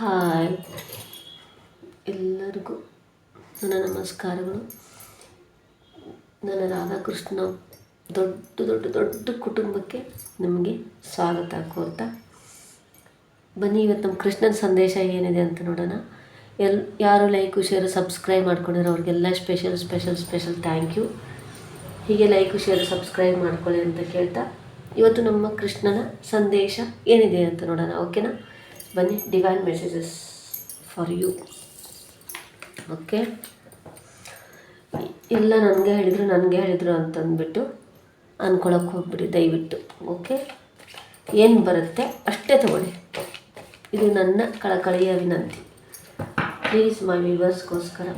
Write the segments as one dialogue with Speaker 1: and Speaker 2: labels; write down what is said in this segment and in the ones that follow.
Speaker 1: Hi. ಎಲ್ಲರಿಗೂ ನನ್ನ ನಮಸ್ಕಾರಗಳು. ನನ್ನ ರಾಧಾಕೃಷ್ಣ ದೊಡ್ಡ ದೊಡ್ಡ ದೊಡ್ಡ ಕುಟುಂಬಕ್ಕೆ ನಮಗೆ ಸ್ವಾಗತ ಕೋರ್ತಾ ಬನ್ನಿ, ಇವತ್ತು ನಮ್ಮ ಕೃಷ್ಣನ ಸಂದೇಶ ಏನಿದೆ ಅಂತ ನೋಡೋಣ. ಎಲ್, ಯಾರು ಲೈಕು ಶೇರ್ ಸಬ್ಸ್ಕ್ರೈಬ್ ಮಾಡ್ಕೊಂಡಿರೋ ಅವ್ರಿಗೆಲ್ಲ special special special thank you ಹೀಗೆ ಲೈಕು ಶೇರ್ ಸಬ್ಸ್ಕ್ರೈಬ್ ಮಾಡ್ಕೊಳ್ಳಿ ಅಂತ ಕೇಳ್ತಾ, ಇವತ್ತು ನಮ್ಮ ಕೃಷ್ಣನ ಸಂದೇಶ ಏನಿದೆ ಅಂತ ನೋಡೋಣ ಓಕೆನಾ ಬನ್ನಿ divine messages for you okay ಎಲ್ಲ ನನಗೆ ಹೇಳಿದರು ನನಗೆ ಹೇಳಿದರು ಅಂತಂದ್ಬಿಟ್ಟು ಅಂದ್ಕೊಳಕ್ಕೆ ಹೋಗ್ಬಿಡಿ, ದಯವಿಟ್ಟು. ಓಕೆ ಏನು ಬರುತ್ತೆ ಅಷ್ಟೇ ತಗೊಳ್ಳಿ. ಇದು ನನ್ನ ಕಳಕಳಿಯ ವಿನಂತಿ. ಪ್ಲೀಸ್ ಮೈ ವಿವರ್ಸ್ಗೋಸ್ಕರ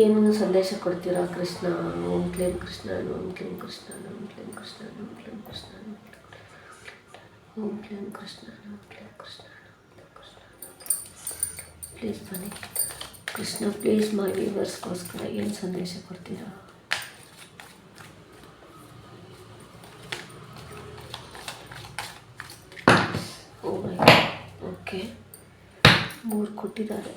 Speaker 1: ಏನು ಸಂದೇಶ ಕೊಡ್ತೀರಾ? ಕೃಷ್ಣ, ಓಂ ಕ್ಲೇಮ್ ಕೃಷ್ಣ, ಓಂ ಕ್ಲೇಮ್ ಕೃಷ್ಣ, ಓಂ ಕ್ಲೇಮ್ ಕೃಷ್ಣ, ಓಂ ಕ್ಲೇಮ್ ಕೃಷ್ಣ, ಓಂ ಕ್ಲೇಮ್ ಕೃಷ್ಣ, ಓಂ ಕ್ಲೇಮ್ ಕೃಷ್ಣ. ಪ್ಲೀಸ್ ಬನ್ನಿ ಕೃಷ್ಣ ಪ್ಲೀಸ್ ಮೈ ವ್ಯೂವರ್ಸ್ಗೋಸ್ಕರ ಏನು ಸಂದೇಶ ಕೊಡ್ತೀರಾ? ಓಕೆ ಮೂರು ಕೊಟ್ಟಿದ್ದಾರೆ.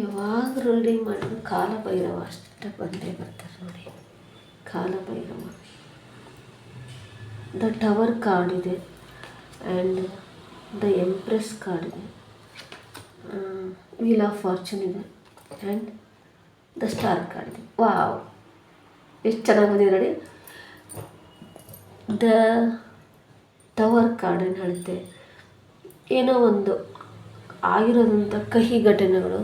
Speaker 1: ಯಾವಾಗ ರೂಢಿ ಮಾಡಿದ್ರು ಕಾಲಭೈರವ ಅಷ್ಟೇ ಬಂದೇ ಬರ್ತಾರೆ ನೋಡಿ. ಕಾಲಭೈರವ ದ ಟವರ್ ಕಾರ್ಡ್ ಇದೆ ಆ್ಯಂಡ್ ದ ಎಂಪ್ರೆಸ್ ಕಾರ್ಡ್ ಇದೆ. ವೀಲ್ ಆಫ್ ಫಾರ್ಚೂನ್ ಇದೆ ಆ್ಯಂಡ್ ದ ಸ್ಟಾರ್ ಕಾರ್ಡ್ ಇದೆ. ವಾವ್ ಎಷ್ಟು ಚೆನ್ನಾಗಿ ಬಂದಿದೆ ನೋಡಿ. ದ ಟವರ್ ಕಾರ್ಡ್ ಏನು ಹೇಳುತ್ತೆ ಏನೋ ಒಂದು ಆಗಿರೋದಂಥ ಕಹಿ ಘಟನೆಗಳು.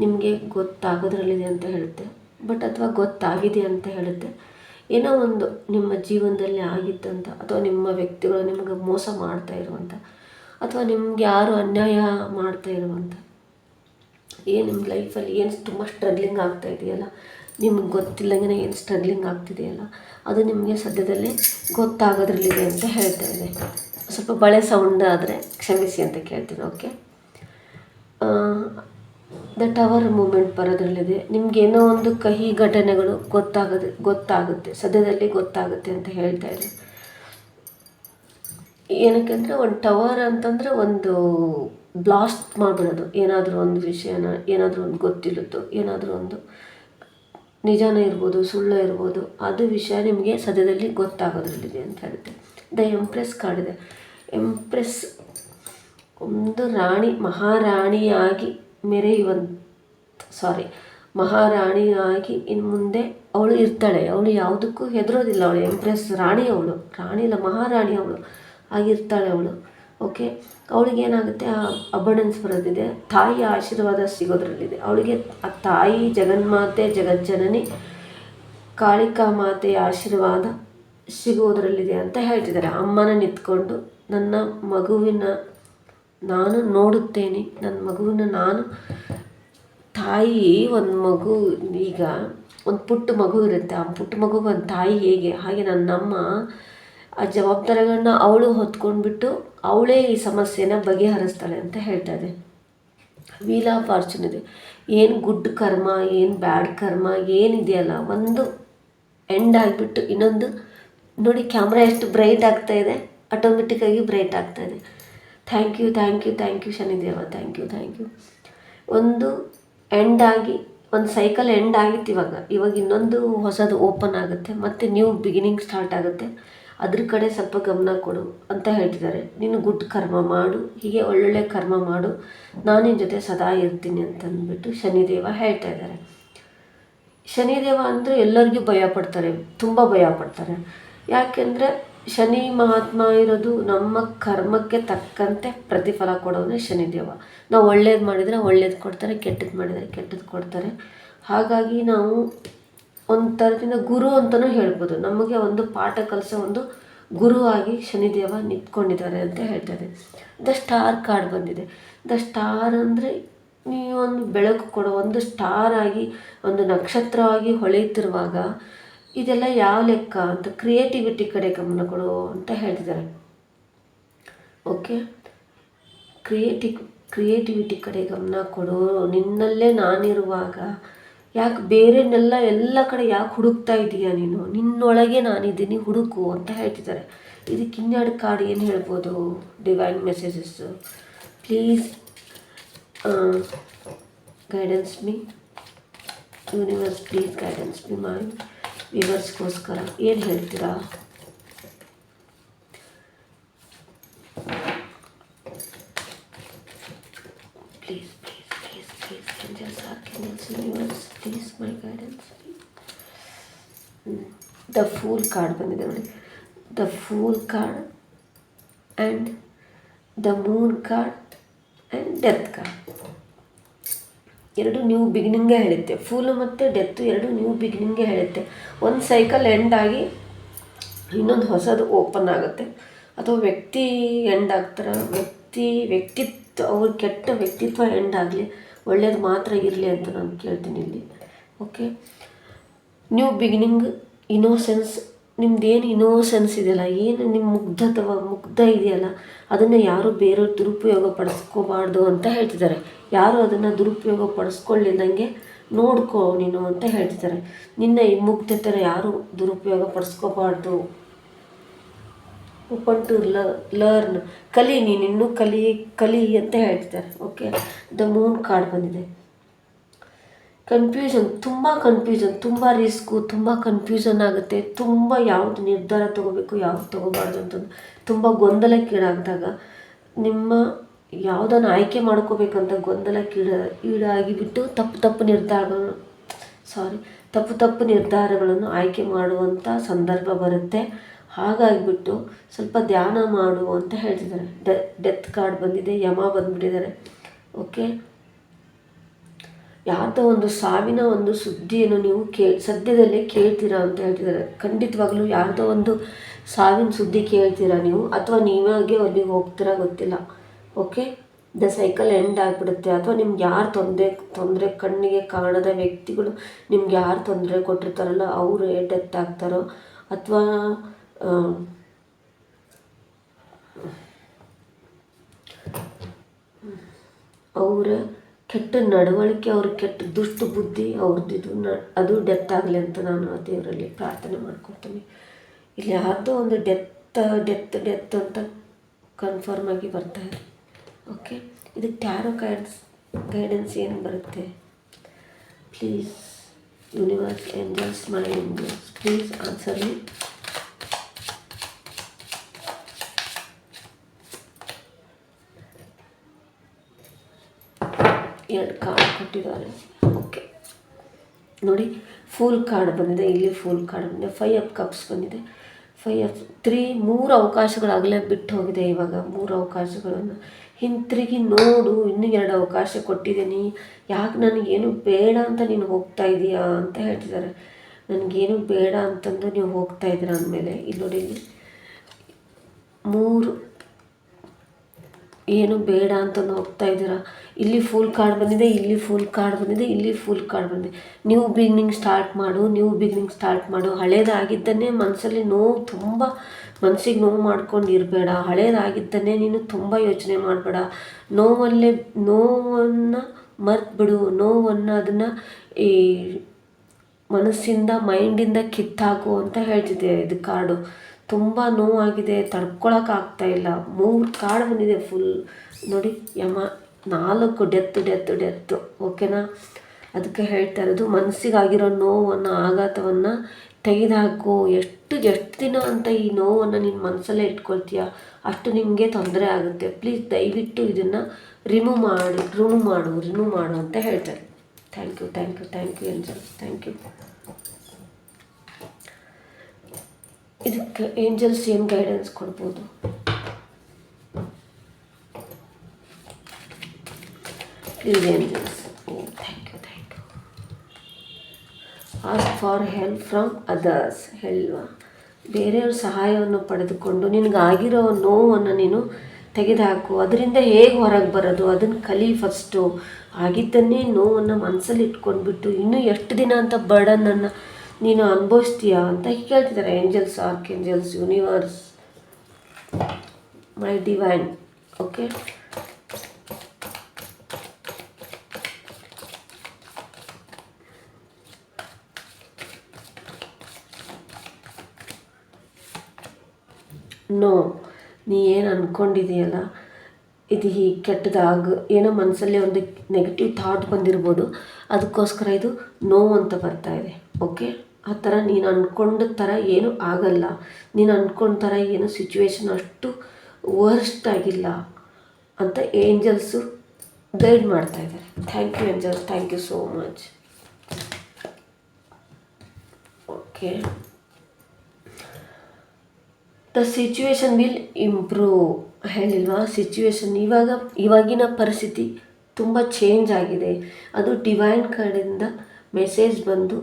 Speaker 1: ನಿಮಗೆ ಗೊತ್ತಾಗೋದ್ರಲ್ಲಿದೆ ಅಂತ ಹೇಳುತ್ತೆ. ಬಟ್ ಅಥವಾ ಗೊತ್ತಾಗಿದೆ ಅಂತ ಹೇಳುತ್ತೆ. ಏನೋ ಒಂದು ನಿಮ್ಮ ಜೀವನದಲ್ಲಿ ಆಗಿತ್ತಂತ ಅಥವಾ ನಿಮ್ಮ ವ್ಯಕ್ತಿಗಳು ನಿಮಗೆ ಮೋಸ ಮಾಡ್ತಾ ಇರುವಂಥ ಅಥವಾ ನಿಮ್ಗೆ ಯಾರು ಅನ್ಯಾಯ ಮಾಡ್ತಾ ಇರುವಂಥ ಏನು ನಿಮ್ಮ ಲೈಫಲ್ಲಿ ಏನು ತುಂಬ ಸ್ಟ್ರಗ್ಲಿಂಗ್ ಆಗ್ತಾ ಇದೆಯಲ್ಲ? ನಿಮ್ಗೆ ಗೊತ್ತಿಲ್ಲಂಗೆ ಏನು ಸ್ಟ್ರಗ್ಲಿಂಗ್ ಆಗ್ತಿದೆಯಲ್ಲ? ಅದು ನಿಮಗೆ ಸದ್ಯದಲ್ಲೇ ಗೊತ್ತಾಗೋದ್ರಲ್ಲಿದೆ ಅಂತ ಹೇಳ್ತಾ ಇದೆ. ಸ್ವಲ್ಪ ಬಳೆ ಸೌಂಡ್ ಆದರೆ ಕ್ಷಮಿಸಿ ಅಂತ ಕೇಳ್ತೀನಿ ಓಕೆ ದ ಟವರ್ ಮೂಮೆಂಟ್ ಬರೋದ್ರಲ್ಲಿದೆ. ನಿಮ್ಗೆ ಏನೋ ಒಂದು ಕಹಿ ಘಟನೆಗಳು ಗೊತ್ತಾಗದೆ, ಗೊತ್ತಾಗುತ್ತೆ, ಸದ್ಯದಲ್ಲಿ ಗೊತ್ತಾಗುತ್ತೆ ಅಂತ ಹೇಳ್ತಾ ಇದೆ ಏನಕ್ಕೆಂದ್ರೆ ಒಂದು ಟವರ್ ಅಂತಂದರೆ ಒಂದು ಬ್ಲಾಸ್ಟ್ ಮಾಡ್ಬಿಡೋದು. ಏನಾದರೂ ಒಂದು ವಿಷಯನ, ಏನಾದರೂ ಒಂದು ಗೊತ್ತಿಲ್ಲದ್ದು, ಏನಾದರೂ ಒಂದು ನಿಜಾನೇ ಇರ್ಬೋದು, ಸುಳ್ಳು ಇರ್ಬೋದು, ಅದು ವಿಷಯ ನಿಮಗೆ ಸದ್ಯದಲ್ಲಿ ಗೊತ್ತಾಗೋದ್ರಲ್ಲಿದೆ ಅಂತ ಹೇಳುತ್ತೆ. ದ ಎಂಪ್ರೆಸ್ ಕಾರ್ಡ್ ಇದೆ. ಎಂಪ್ರೆಸ್ ಒಂದು ರಾಣಿ, ಮಹಾರಾಣಿಯಾಗಿ ಮೆರೆಯುವಂತ ಸಾರಿ ಮಹಾರಾಣಿಯಾಗಿ ಇನ್ನು ಮುಂದೆ ಅವಳು ಇರ್ತಾಳೆ. ಅವಳು ಯಾವುದಕ್ಕೂ ಹೆದರೋದಿಲ್ಲ ಅವಳು. ಎಂಪ್ರೆಸ್ ರಾಣಿ ಅವಳು. ರಾಣಿ ಇಲ್ಲ, ಮಹಾರಾಣಿ ಅವಳು. ಆಗಿರ್ತಾಳೆ ಅವಳು. ಓಕೆ ಅವಳಿಗೆ ಏನಾಗುತ್ತೆ? ಆ ಅಬಂಡೆನ್ಸ್ ಬರೋದಿದೆ ತಾಯಿಯ ಆಶೀರ್ವಾದ ಸಿಗೋದ್ರಲ್ಲಿದೆ. ಅವಳಿಗೆ ಆ ತಾಯಿ, ಜಗನ್ಮಾತೆ, ಜಗಜ್ಜನನಿ, ಕಾಳಿಕಾ ಮಾತೆಯ ಆಶೀರ್ವಾದ ಸಿಗೋದ್ರಲ್ಲಿದೆ ಅಂತ ಹೇಳ್ತಿದ್ದಾರೆ. ಅಮ್ಮನ ನಿಂತ್ಕೊಂಡು ನನ್ನ ಮಗುವಿನ ನಾನು ನೋಡುತ್ತೇನೆ. ನನ್ನ ಮಗುವಿನ ನಾನು, ತಾಯಿ ಒಂದು ಮಗು, ಈಗ ಒಂದು ಪುಟ್ಟ ಮಗು ಇರುತ್ತೆ. ಆ ಪುಟ್ಟ ಮಗುಗೆ ಒಂದು ತಾಯಿ ಹೇಗೆ? ಹಾಗೆ ನನ್ನಮ್ಮ ಆ ಜವಾಬ್ದಾರಿಗಳನ್ನ ಅವಳು ಹೊತ್ಕೊಂಡ್ಬಿಟ್ಟು ಅವಳೇ ಈ ಸಮಸ್ಯೆನ ಬಗೆಹರಿಸ್ತಾಳೆ ಅಂತ ಹೇಳ್ತಾ ಇದೆ. ವೀಲ್ ಆಫ್ ಫಾರ್ಚುನ್ ಇದೆ. ಏನು ಗುಡ್ ಕರ್ಮ, ಏನು ಬ್ಯಾಡ್ ಕರ್ಮ, ಏನಿದೆಯಲ್ಲ, ಒಂದು ಎಂಡ್ ಆಗಿಬಿಟ್ಟು ಇನ್ನೊಂದು ನೋಡಿ, ಕ್ಯಾಮ್ರಾ ಎಷ್ಟು ಬ್ರೈಟ್ ಆಗ್ತಾ ಇದೆ? ಆಟೋಮೆಟಿಕ್ಕಾಗಿ ಬ್ರೈಟ್ ಆಗ್ತಾ ಇದೆ. Thank you thank you thank you Shanideva thank you thank you ಒಂದು ಎಂಡ್ ಆಗಿ, ಒಂದು ಸೈಕಲ್ ಎಂಡ್ ಆಗಿತ್ತು ಇವಾಗ. ಇವಾಗ ಇನ್ನೊಂದು ಹೊಸದು ಓಪನ್ ಆಗುತ್ತೆ. ಮತ್ತು ನ್ಯೂ ಬಿಗಿನಿಂಗ್ ಸ್ಟಾರ್ಟ್ ಆಗುತ್ತೆ. ಅದ್ರ ಕಡೆ ಸ್ವಲ್ಪ ಗಮನ ಕೊಡು ಅಂತ ಹೇಳ್ತಿದ್ದಾರೆ. ನೀನು ಗುಡ್ ಕರ್ಮ ಮಾಡು, ಹೀಗೆ ಒಳ್ಳೊಳ್ಳೆ ಕರ್ಮ ಮಾಡು. ನಾನು ನಿನ್ನ ಜೊತೆ ಸದಾ ಇರ್ತೀನಿ ಅಂತಂದ್ಬಿಟ್ಟು ಶನಿದೇವ ಹೇಳ್ತಾ ಇದ್ದಾರೆ. ಶನಿದೇವ ಅಂದರೆ ಎಲ್ಲರಿಗೂ ಭಯ ಪಡ್ತಾರೆ, ತುಂಬ ಭಯ ಪಡ್ತಾರೆ. ಯಾಕೆಂದರೆ ಶನಿ ಮಹಾತ್ಮ ಇರೋದು ನಮ್ಮ ಕರ್ಮಕ್ಕೆ ತಕ್ಕಂತೆ ಪ್ರತಿಫಲ ಕೊಡೋದೇ ಶನಿದೇವ ನಾವು ಒಳ್ಳೇದು ಮಾಡಿದರೆ ಒಳ್ಳೇದು ಕೊಡ್ತಾರೆ ಕೆಟ್ಟದ್ದು ಮಾಡಿದರೆ ಕೆಟ್ಟದ್ದು ಕೊಡ್ತಾರೆ. ಹಾಗಾಗಿ ನಾವು ಒಂದು ಥರದಿಂದ ಗುರು ಅಂತಲೂ ಹೇಳ್ಬೋದು. ನಮಗೆ ಒಂದು ಪಾಠ ಕಲಿಸೋ ಒಂದು ಗುರುವಾಗಿ ಶನಿದೇವ ನಿಂತ್ಕೊಂಡಿದ್ದಾರೆ ಅಂತ ಹೇಳ್ತಾರೆ ದ ಸ್ಟಾರ್ ಕಾರ್ಡ್ ಬಂದಿದೆ. ದ ಸ್ಟಾರ್ ಅಂದರೆ ನೀವು ಒಂದು ಬೆಳಕು ಕೊಡೋ ಒಂದು ಸ್ಟಾರ್ ಆಗಿ, ಒಂದು ನಕ್ಷತ್ರವಾಗಿ ಹೊಳೆಯುತ್ತಿರುವಾಗ ಇದೆಲ್ಲ ಯಾವ ಲೆಕ್ಕ ಅಂತ ಕ್ರಿಯೇಟಿವಿಟಿ ಕಡೆ ಗಮನ ಕೊಡು ಅಂತ ಹೇಳ್ತಿದ್ದಾರೆ. ಓಕೆ ಕ್ರಿಯೇಟಿ ಕ್ರಿಯೇಟಿವಿಟಿ ಕಡೆ ಗಮನ ಕೊಡು. ನಿನ್ನಲ್ಲೇ ನಾನಿರುವಾಗ ಯಾಕೆ ಬೇರೆನೆಲ್ಲ ಎಲ್ಲ ಕಡೆ ಯಾಕೆ ಹುಡುಕ್ತಾ ಇದೀಯ ನೀನು? ನಿನ್ನೊಳಗೆ ನಾನಿದ್ದೀನಿ, ಹುಡುಕು ಅಂತ ಹೇಳ್ತಿದ್ದಾರೆ. ಇದಕ್ಕೆ ಇನ್ನೆರಡು ಕಾರ್ಡ್ ಏನು ಹೇಳ್ಬೋದು? Divine messages please guidance me universe please guidance me my ವಿವರ್ಸ್ಗೋಸ್ಕರ ಏನು ಹೇಳ್ತೀರಾ please please please please angels archangels universe please my guidance the fool card ಬಂದಿದೆ ನೋಡಿ the fool card and the moon card and death card ಎರಡು new ಬಿಗಿನಿಂಗೇ ಹೇಳುತ್ತೆ. Fool ಮತ್ತು ಡೆತ್ತು ಎರಡು new ಬಿಗಿನಿಂಗೇ ಹೇಳುತ್ತೆ. ಒಂದು ಸೈಕಲ್ ಎಂಡ್ ಆಗಿ ಇನ್ನೊಂದು ಹೊಸದು ಓಪನ್ ಆಗುತ್ತೆ. ಅಥವಾ ವ್ಯಕ್ತಿ ಎಂಡ್ ಆಗ್ತಾರೆ? ವ್ಯಕ್ತಿ, ವ್ಯಕ್ತಿತ್ವ, ಅವ್ರ ಕೆಟ್ಟ ವ್ಯಕ್ತಿತ್ವ ಎಂಡ್ ಆಗಲಿ, ಒಳ್ಳೇದು ಮಾತ್ರ ಇರಲಿ ಅಂತ ನಾನು ಕೇಳ್ತೀನಿ ಇಲ್ಲಿ. ಓಕೆ ನ್ಯೂ ಬಿಗಿನಿಂಗ್ ಇನೋಸೆನ್ಸ್ ಏನು ಇನೋಸೆನ್ಸ್ ಇದೆಯಲ್ಲ, ಏನು ನಿಮ್ಮ ಮುಗ್ಧತ್ವ ಮುಗ್ಧ ಇದೆಯಲ್ಲ, ಅದನ್ನು ಯಾರೂ ಬೇರೆಯವ್ರು ದುರುಪಯೋಗ ಪಡಿಸ್ಕೋಬಾರ್ದು ಅಂತ ಹೇಳ್ತಿದ್ದಾರೆ. ಯಾರು ಅದನ್ನು ದುರುಪಯೋಗ ಪಡಿಸ್ಕೊಳ್ಳಿಲ್ದಂಗೆ ನೋಡ್ಕೋ ನೀನು ಅಂತ ಹೇಳ್ತಿದ್ದಾರೆ. ನಿನ್ನ ಈ ಮುಗ್ಧತೆನ ಯಾರು ದುರುಪಯೋಗ ಪಡಿಸ್ಕೋಬಾರ್ದು ಓಪನ್ ಟು ಲರ್ನ್ ಕಲಿ, ನೀನು ಕಲಿ ಕಲಿ ಅಂತ ಹೇಳ್ತಿದ್ದಾರೆ. ಓಕೆ ದ ಮೂನ್ ಕಾರ್ಡ್ ಬಂದಿದೆ. ಕನ್ಫ್ಯೂಷನ್ ತುಂಬ ಕನ್ಫ್ಯೂಷನ್ ತುಂಬ ರಿಸ್ಕು ತುಂಬ ಕನ್ಫ್ಯೂಷನ್ ಆಗುತ್ತೆ. ತುಂಬ ಯಾವುದು ನಿರ್ಧಾರ ತೊಗೋಬೇಕು, ಯಾವ್ದು ತೊಗೋಬಾರ್ದು ಅಂತಂದು ತುಂಬ ಗೊಂದಲಕ್ಕೀಡಾದಾಗ ನಿಮ್ಮ ಯಾವುದನ್ನು ಆಯ್ಕೆ ಮಾಡ್ಕೋಬೇಕಂತ ಗೊಂದಲಕ್ಕೀಡ ಈಡಾಗಿಬಿಟ್ಟು ತಪ್ಪು ತಪ್ಪು ನಿರ್ಧಾರ ಸಾರಿ ತಪ್ಪು ತಪ್ಪು ನಿರ್ಧಾರಗಳನ್ನು ಆಯ್ಕೆ ಮಾಡುವಂಥ ಸಂದರ್ಭ ಬರುತ್ತೆ. ಹಾಗಾಗಿಬಿಟ್ಟು ಸ್ವಲ್ಪ ಧ್ಯಾನ ಮಾಡು ಅಂತ ಹೇಳ್ತಿದ್ದಾರೆ. ಡೆತ್ ಕಾರ್ಡ್ ಬಂದಿದೆ, ಯಮ ಬಂದ್ಬಿಟ್ಟಿದ್ದಾರೆ. ಓಕೆ ಯಾವುದೋ ಒಂದು ಸಾವಿನ ಒಂದು ಸುದ್ದಿಯನ್ನು ನೀವು ಕೇ, ಸದ್ಯದಲ್ಲೇ ಕೇಳ್ತೀರಾ ಅಂತ ಹೇಳ್ತಿದ್ದಾರೆ. ಖಂಡಿತವಾಗ್ಲೂ ಯಾರ್ದೋ ಒಂದು ಸಾವಿನ ಸುದ್ದಿ ಕೇಳ್ತೀರಾ ನೀವು? ಅಥವಾ ನೀವಾಗೆ ಅಲ್ಲಿಗೆ ಹೋಗ್ತೀರಾ ಗೊತ್ತಿಲ್ಲ. ಓಕೆ? ದ ಸೈಕಲ್ ಎಂಡ್ ಆಗಿಬಿಡುತ್ತೆ. ಅಥವಾ ನಿಮ್ಗೆ ಯಾರು ತೊಂದರೆ ತೊಂದರೆ ಕಣ್ಣಿಗೆ ಕಾಣದ ವ್ಯಕ್ತಿಗಳು ನಿಮ್ಗೆ ಯಾರು ತೊಂದರೆ ಕೊಟ್ಟಿರ್ತಾರಲ್ಲ, ಅವರು ಡೆತ್ ಆಗ್ತಾರೋ? ಅಥವಾ ಅವರ ಕೆಟ್ಟ ನಡವಳಿಕೆ, ಅವ್ರ ಕೆಟ್ಟ ದುಷ್ಟ ಬುದ್ಧಿ ಅವ್ರದ್ದು ನ, ಅದು ಡೆತ್ ಆಗಲಿ ಅಂತ ನಾನು ಆ ದೇವರಲ್ಲಿ ಪ್ರಾರ್ಥನೆ ಮಾಡ್ಕೊತೀನಿ ಇಲ್ಲಿ ಯಾವುದೋ ಒಂದು ಡೆತ್ ಡೆತ್ ಡೆತ್ ಅಂತ ಕನ್ಫರ್ಮ್ ಆಗಿ ಬರ್ತಾ ಇದೆ ಓಕೆ ಇದಕ್ಕೆ ಟ್ಯಾರೋ ಗೈಡ್ಸ್ ಗೈಡೆನ್ಸ್ ಏನು ಬರುತ್ತೆ? Please universe angels my angels please answer me ಎರಡು ಕಾರ್ಡ್ ಕೊಟ್ಟಿದ್ದಾರೆ. ಓಕೆ ನೋಡಿ ಫುಲ್ ಕಾರ್ಡ್ ಬಂದಿದೆ. ಇಲ್ಲಿ ಫುಲ್ ಕಾರ್ಡ್ ಬಂದಿದೆ. ಫೈವ್ ಅಪ್ ಕಪ್ಸ್ ಬಂದಿದೆ. ಫೈವ್ ಅಪ್ ತ್ರೀ ಮೂರು ಅವಕಾಶಗಳಾಗಲೇ ಬಿಟ್ಟು ಹೋಗಿದೆ ಇವಾಗ. ಮೂರು ಅವಕಾಶಗಳನ್ನು ಹಿಂತಿರುಗಿ ನೋಡು, ಇನ್ನೂ ಎರಡು ಅವಕಾಶ ಕೊಟ್ಟಿದ್ದೀನಿ ಯಾಕೆ ನನಗೇನು ಬೇಡ ಅಂತ ನೀನು ಹೋಗ್ತಾ ಇದೀಯಾ ಅಂತ ಹೇಳ್ತಿದ್ದಾರೆ. ನನಗೇನು ಬೇಡ ಅಂತಂದು ನೀವು ಹೋಗ್ತಾ ಇದ್ದೀರ ಅಂದಮೇಲೆ ಇಲ್ಲಿ ನೋಡಿ ಮೂರು. ಏನು ಬೇಡ ಅಂತಂದು ಹೋಗ್ತಾ ಇದ್ದೀರಾ? ಇಲ್ಲಿ ಫುಲ್ ಕಾರ್ಡ್ ಬಂದಿದೆ, ಇಲ್ಲಿ ಫುಲ್ ಕಾರ್ಡ್ ಬಂದಿದೆ, ಇಲ್ಲಿ ಫುಲ್ ಕಾರ್ಡ್ ಬಂದಿದೆ. ನ್ಯೂ ಬಿಗ್ನಿಂಗ್ ಸ್ಟಾರ್ಟ್ ಮಾಡು ನ್ಯೂ ಬಿಗ್ನಿಂಗ್ ಸ್ಟಾರ್ಟ್ ಮಾಡು. ಹಳೇದಾಗಿದ್ದನ್ನೇ ಮನಸ್ಸಲ್ಲಿ ನೋವು ತುಂಬ ಮನಸ್ಸಿಗೆ ನೋವು ಮಾಡ್ಕೊಂಡು ಇರಬೇಡ ಹಳೇದಾಗಿದ್ದನ್ನೇ ನೀನು ತುಂಬ ಯೋಚನೆ ಮಾಡಬೇಡ. ನೋವಲ್ಲೇ, ನೋವನ್ನು ಮರೆತುಬಿಡು. ನೋವನ್ನು ಅದನ್ನು ಈ ಮನಸ್ಸಿಂದ, ಮೈಂಡಿಂದ ಕಿತ್ತಾಕು ಅಂತ ಹೇಳ್ತಿದ್ದೆ ಇದು ಕಾರ್ಡು. ತುಂಬ ನೋವಾಗಿದೆ, ತಡ್ಕೊಳಕ್ಕಾಗ್ತಾ ಇಲ್ಲ. ಮೂರು ಕಾರ್ಡ್ ಬಂದಿದೆ ಫುಲ್ ನೋಡಿ, ಯಮ, ನಾಲ್ಕು ಡೆತ್ ಡೆತ್ ಡೆತ್ ಓಕೆನಾ ಅದಕ್ಕೆ ಹೇಳ್ತಾ ಇರೋದು, ಮನಸ್ಸಿಗಾಗಿರೋ ನೋವನ್ನು, ಆಘಾತವನ್ನು ತೆಗೆದುಹಾಕು ಎಷ್ಟು ಎಷ್ಟು ದಿನ ಅಂತ ಈ ನೋವನ್ನು ನಿನ್ನ ಮನಸ್ಸಲ್ಲೇ ಇಟ್ಕೊಳ್ತೀಯ? ಅಷ್ಟು ನಿಮಗೆ ತೊಂದರೆ ಆಗುತ್ತೆ. ಪ್ಲೀಸ್ ದಯವಿಟ್ಟು ಇದನ್ನು ರಿಮೂವ್ ಮಾಡಿ ರಿಮೂವ್ ಮಾಡು ರಿಮೂವ್ ಮಾಡು ಅಂತ ಹೇಳ್ತಾರೆ. Thank you thank you thank you angels thank you ಇದಕ್ಕೆ ಏಂಜಲ್ಸ್ ಏನು ಗೈಡೆನ್ಸ್ ಕೊಡ್ಬೋದು. Please angels oh thank you thank you ask for help from others ಹೇಳುವ ಬೇರೆಯವ್ರ ಸಹಾಯವನ್ನು ಪಡೆದುಕೊಂಡು ನಿನಗಾಗಿರೋ ನೋವನ್ನು ನೀನು ತೆಗೆದುಹಾಕು. ಅದರಿಂದ ಹೇಗೆ ಹೊರಗೆ ಬರೋದು? ಅದನ್ನು ಕಲಿ ಫಸ್ಟು ಆಗಿದ್ದನ್ನೇ ನೋವನ್ನು ಮನಸ್ಸಲ್ಲಿ ಇಟ್ಕೊಂಡ್ಬಿಟ್ಟು ಇನ್ನೂ ಎಷ್ಟು ದಿನ ಅಂತ ಬರ್ಡನನ್ನು ನೀನು ಅನುಭವಿಸ್ತೀಯಾ ಅಂತ ಕೇಳ್ತಿದ್ದಾರೆ angels archangels universe my divine okay no, ನೀ ಏನು ಅಂದ್ಕೊಂಡಿದೆಯಲ್ಲ ಇದು ಹೀಗೆ ಕೆಟ್ಟದಾಗ, ಏನೋ ಮನಸ್ಸಲ್ಲಿ ಒಂದು ನೆಗೆಟಿವ್ ಥಾಟ್ ಬಂದಿರ್ಬೋದು. ಅದಕ್ಕೋಸ್ಕರ ಇದು ನೋವು ಅಂತ ಬರ್ತಾ ಇದೆ ಓಕೆ ಆ ಥರ ನೀನು ಅಂದ್ಕೊಂಡ ಥರ ಏನೂ ಆಗಲ್ಲ. ನೀನು ಅಂದ್ಕೊಂಡ ಥರ ಏನು ಸಿಚುವೇಶನ್ ಅಷ್ಟು ವರ್ಸ್ಟ್ ಆಗಿಲ್ಲ ಅಂತ ಏಂಜಲ್ಸು ಗೈಡ್ ಮಾಡ್ತಾ ಇದ್ದಾರೆ. Thank you angels thank you so much okay the situation will improve ಹೇಳಿಲ್ವಾ? ಸಿಚುವೇಶನ್ ಇವಾಗ, ಇವಾಗಿನ ಪರಿಸ್ಥಿತಿ ತುಂಬ ಚೇಂಜ್ ಆಗಿದೆ. ಅದು ಡಿವೈನ್ ಕಡೆಯಿಂದ ಮೆಸೇಜ್ ಬಂದು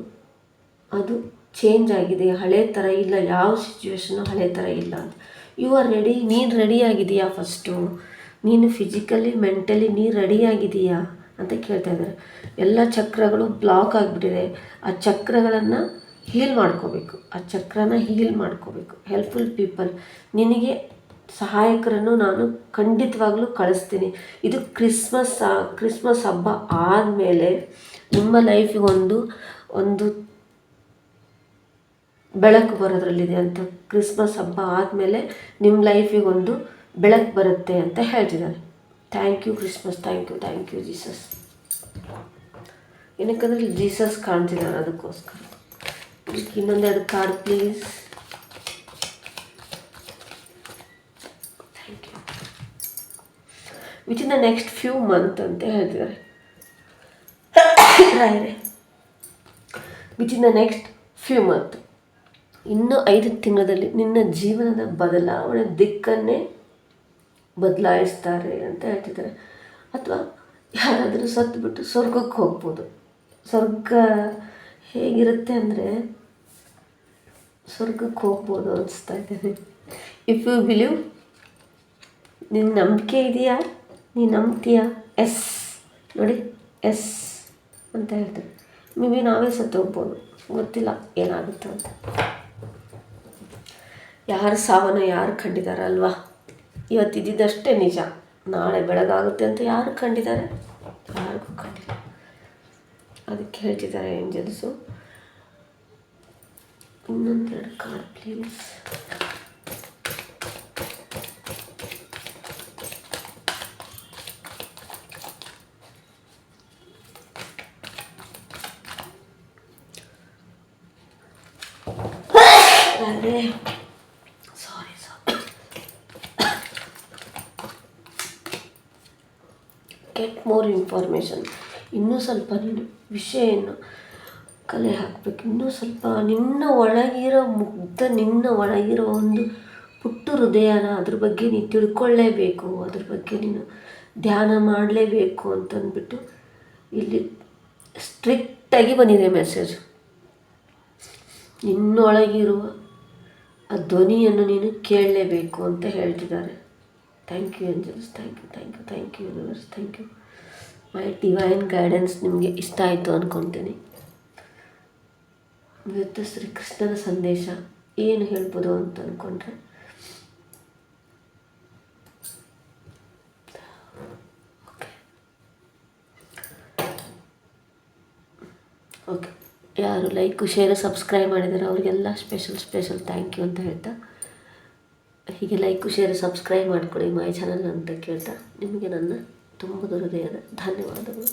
Speaker 1: ಅದು ಚೇಂಜ್ ಆಗಿದೆ. ಹಳೆ ಥರ ಇಲ್ಲ, ಯಾವ ಸಿಚುವೇಶನು ಹಳೆ ಥರ ಇಲ್ಲ ಅಂತ. ಯು ಆರ್ ರೆಡಿ ನೀನು ರೆಡಿ ಆಗಿದೆಯಾ ಫಸ್ಟು ನೀನು ಫಿಸಿಕಲಿ ಮೆಂಟಲಿ ನೀನು ರೆಡಿ ಆಗಿದೆಯಾ ಅಂತ ಕೇಳ್ತಾ ಇದ್ದಾರೆ. ಎಲ್ಲ ಚಕ್ರಗಳು ಬ್ಲಾಕ್ ಆಗಿಬಿಟ್ಟಿದೆ. ಆ ಚಕ್ರಗಳನ್ನು ಹೀಲ್ ಮಾಡ್ಕೋಬೇಕು. ಆ ಚಕ್ರನ ಹೀಲ್ ಮಾಡ್ಕೋಬೇಕು. ಹೆಲ್ಪ್ಫುಲ್ ಪೀಪಲ್ ನಿನಗೆ ಸಹಾಯಕರನ್ನು ನಾನು ಖಂಡಿತವಾಗ್ಲೂ ಕಳಿಸ್ತೀನಿ. ಇದು ಕ್ರಿಸ್ಮಸ್ ಕ್ರಿಸ್ಮಸ್ ಹಬ್ಬ ಆದಮೇಲೆ ನಿಮ್ಮ ಲೈಫಿಗೆ ಒಂದು ಒಂದು ಬೆಳಕು ಬರೋದ್ರಲ್ಲಿದೆ ಅಂತ ಕ್ರಿಸ್ಮಸ್ ಹಬ್ಬ ಆದಮೇಲೆ ನಿಮ್ಮ ಲೈಫಿಗೆ ಒಂದು ಬೆಳಕು ಬರುತ್ತೆ ಅಂತ ಹೇಳ್ತಿದ್ದಾರೆ. Thank you Christmas thank you thank you Jesus ಏನಕ್ಕಂದ್ರೆ Jesus ಕಾಣ್ತಿದ್ದಾರೆ ಅದಕ್ಕೋಸ್ಕರ. ಇನ್ನೊಂದೆರಡು card please thank you within the next few month ಅಂತ ಹೇಳ್ತಿದ್ದಾರೆ ರಾಯರೇ within the next few month ಇನ್ನು ಐದು ತಿಂಗಳಲ್ಲಿ ನಿನ್ನ ಜೀವನದ ಬದಲಾವಣೆ ದಿಕ್ಕನ್ನೇ ಬದಲಾಯಿಸ್ತಾರೆ ಅಂತ ಹೇಳ್ತಿದ್ದಾರೆ. ಅಥವಾ ಯಾರಾದರೂ ಸತ್ತುಬಿಟ್ಟು ಸ್ವರ್ಗಕ್ಕೆ ಹೋಗ್ಬೋದು. ಸ್ವರ್ಗ ಹೇಗಿರುತ್ತೆ ಅಂದರೆ ಸ್ವರ್ಗಕ್ಕೆ ಹೋಗ್ಬೋದು ಅನಿಸ್ತಾ ಇದ್ದೇನೆ. ಇಫ್ ಯು ಬಿಲೀವ್ ನಿನ್ನ ನಂಬಿಕೆ ಇದೆಯಾ? ನೀ ನಂಬ್ತೀಯಾ? ಎಸ್ ನೋಡಿ ಎಸ್ ಅಂತ ಹೇಳ್ತೀವಿ ಮೇ ಬಿ ನಾವೇ ಸತ್ತು ಹೋಗ್ಬೋದು ಗೊತ್ತಿಲ್ಲ ಏನಾಗುತ್ತೆ ಅಂತ. ಯಾರು ಸಾವನ್ನ ಯಾರು ಕಂಡಿದಾರಲ್ವಾ? ಇವತ್ತು ಇದ್ದಿದ್ದಷ್ಟೇ ನಿಜ. ನಾಳೆ ಬೆಳಗಾಗುತ್ತೆ ಅಂತ ಯಾರು ಕಂಡಿದ್ದಾರೆ? ಯಾರಿಗೂ ಕಂಡಿಲ್ಲ. ಅದಕ್ಕೆ ಹೇಳ್ತಿದ್ದಾರೆ ಏಂಜಲ್ಸು ಇನ್ನೊಂದೆರಡು ಕಾರ್ಡ್ ಪ್ಲೀಸ್ ಅರೆ sorry sorry get more information ಇನ್ನೂ ಸ್ವಲ್ಪ ನೀನು ವಿಷಯನ್ನು ಕಲೆ ಹಾಕಬೇಕು. ಇನ್ನೂ ಸ್ವಲ್ಪ ನಿನ್ನ ಒಳಗಿರೋ ಮುಗ್ಧ, ನಿನ್ನ ಒಳಗಿರೋ ಒಂದು ಪುಟ್ಟ ಹೃದಯನ ಅದ್ರ ಬಗ್ಗೆ ನೀನು ತಿಳ್ಕೊಳ್ಳೇಬೇಕು. ಅದ್ರ ಬಗ್ಗೆ ನೀನು ಧ್ಯಾನ ಮಾಡಲೇಬೇಕು ಅಂತಂದ್ಬಿಟ್ಟು ಇಲ್ಲಿ ಸ್ಟ್ರಿಕ್ಟಾಗಿ ಬಂದಿದೆ ಮೆಸೇಜ್ ನಿನ್ನೊಳಗಿರುವ ಆ ಧ್ವನಿಯನ್ನು ನೀನು ಕೇಳಲೇಬೇಕು ಅಂತ ಹೇಳ್ತಿದ್ದಾರೆ. Thank you angels thank you thank you thank you universe thank you my divine guidance ನಿಮಗೆ ಇಷ್ಟ ಆಯಿತು ಅಂದ್ಕೊತೀನಿ ಇವತ್ತು ಶ್ರೀಕೃಷ್ಣನ ಸಂದೇಶ ಏನು ಹೇಳ್ಬೋದು ಅಂತ ಅಂದ್ಕೊಂಡ್ರೆ ಓಕೆ ಯಾರು ಲೈಕ್ ಶೇರ್ ಸಬ್ಸ್ಕ್ರೈಬ್ ಮಾಡಿದ್ದಾರೆ ಅವರಿಗೆಲ್ಲ ಸ್ಪೆಷಲ್ ಸ್ಪೆಷಲ್ ಥ್ಯಾಂಕ್ ಯು ಅಂತ ಹೇಳ್ತಾ. ಹೀಗೆ ಲೈಕ್ ಶೇರ್ ಸಬ್ಸ್ಕ್ರೈಬ್ ಮಾಡಿಕೊಡಿ ಮೈ ಚಾನಲ್ ಅಂತ ಕೇಳ್ತಾ. ನಿಮಗೆ ನನ್ನ ತುಂಬ ಹೃದಯದ ಧನ್ಯವಾದಗಳು.